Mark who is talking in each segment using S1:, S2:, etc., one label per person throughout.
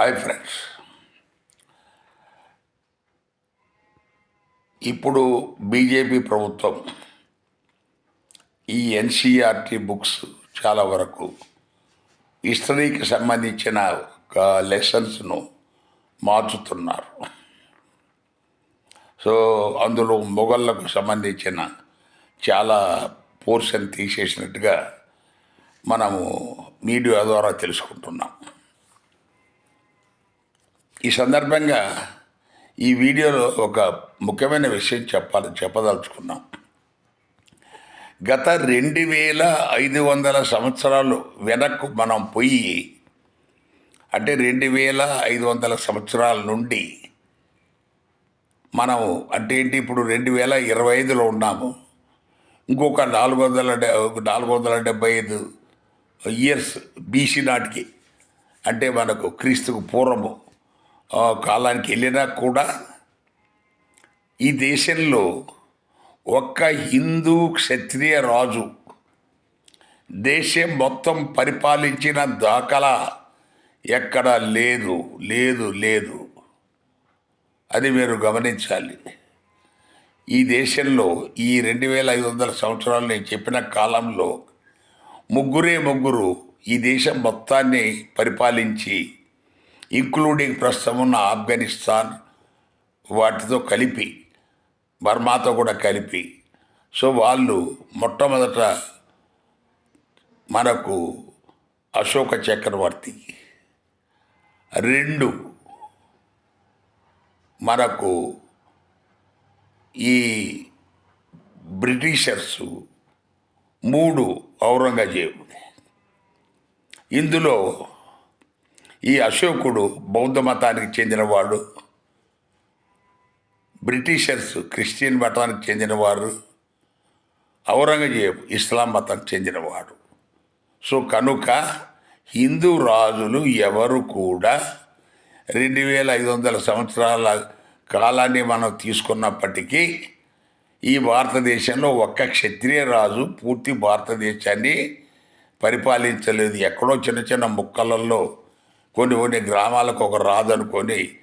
S1: Hi friends. ఇప్పుడు BJP ప్రభుత్వం ఈ ఎన్సీఆర్టీ బుక్స్ చాలా వరకు హిస్టరీకి సంబంధించిన ఒక లెసన్స్ను మార్చుతున్నారు. సో అందులో మొఘళ్ళకు సంబంధించిన చాలా పోర్షన్ తీసేసినట్టుగా మనము మీడియా ద్వారా తెలుసుకుంటున్నాం. ఈ సందర్భంగా ఈ వీడియోలో ఒక ముఖ్యమైన విషయం చెప్పాలి చెప్పదలుచుకున్నాం. గత రెండు వేల ఐదు వందల సంవత్సరాలు వెనక్కు మనం పోయి అంటే రెండు వేల ఐదు వందల సంవత్సరాల నుండి మనం అంటే ఏంటి ఇప్పుడు రెండు వేల ఇరవై ఐదులో ఉన్నాము. ఇంకొక నాలుగు వందల నాలుగు వందల డెబ్బై ఐదు ఇయర్స్ బీసీ నాటికి అంటే మనకు క్రీస్తుకు పూర్వము. కాలానికి వెళ్ళినా కూడా ఈ దేశంలో ఒక్క హిందూ క్షత్రియ రాజు దేశం మొత్తం పరిపాలించిన దాఖలా ఎక్కడ లేదు లేదు లేదు. అది మీరు గమనించాలి. ఈ దేశంలో ఈ రెండు వేల ఐదు వందల సంవత్సరాలు నేను చెప్పిన కాలంలో ముగ్గురే ముగ్గురు ఈ దేశం మొత్తాన్ని పరిపాలించి ఇంక్లూడింగ్ ప్రస్తుతం ఉన్న ఆఫ్ఘనిస్తాన్ వాటితో కలిపి బర్మాతో కూడా కలిపి. సో వాళ్ళు మొట్టమొదట మనకు అశోక చక్రవర్తి రెండు మనకు ఈ బ్రిటిషర్సు మూడు ఔరంగజేబు. ఇందులో ఈ అశోకుడు బౌద్ధ మతానికి చెందినవాడు. బ్రిటిషర్స్ క్రిస్టియన్ మతానికి చెందినవారు. ఔరంగజేబు ఇస్లాం మతానికి చెందినవాడు. సో కనుక హిందూ రాజులు ఎవరు కూడా రెండు వేల ఐదు వందల సంవత్సరాల కాలాన్ని మనం తీసుకున్నప్పటికీ ఈ భారతదేశంలో ఒక్క క్షత్రియ రాజు పూర్తి భారతదేశాన్ని పరిపాలించలేదు. ఎక్కడో చిన్న చిన్న ముక్కలలో కొన్ని కొన్ని గ్రామాలకు ఒక రాజు అనుకొని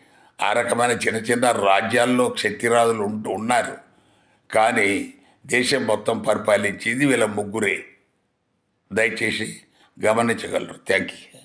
S1: ఆ రకమైన చిన్న చిన్న రాజ్యాల్లో క్షత్రిరాజులు ఉంటూ ఉన్నారు. కానీ దేశం మొత్తం పరిపాలించేది వీళ్ళ ముగ్గురే. దయచేసి గమనించగలరు. Thank you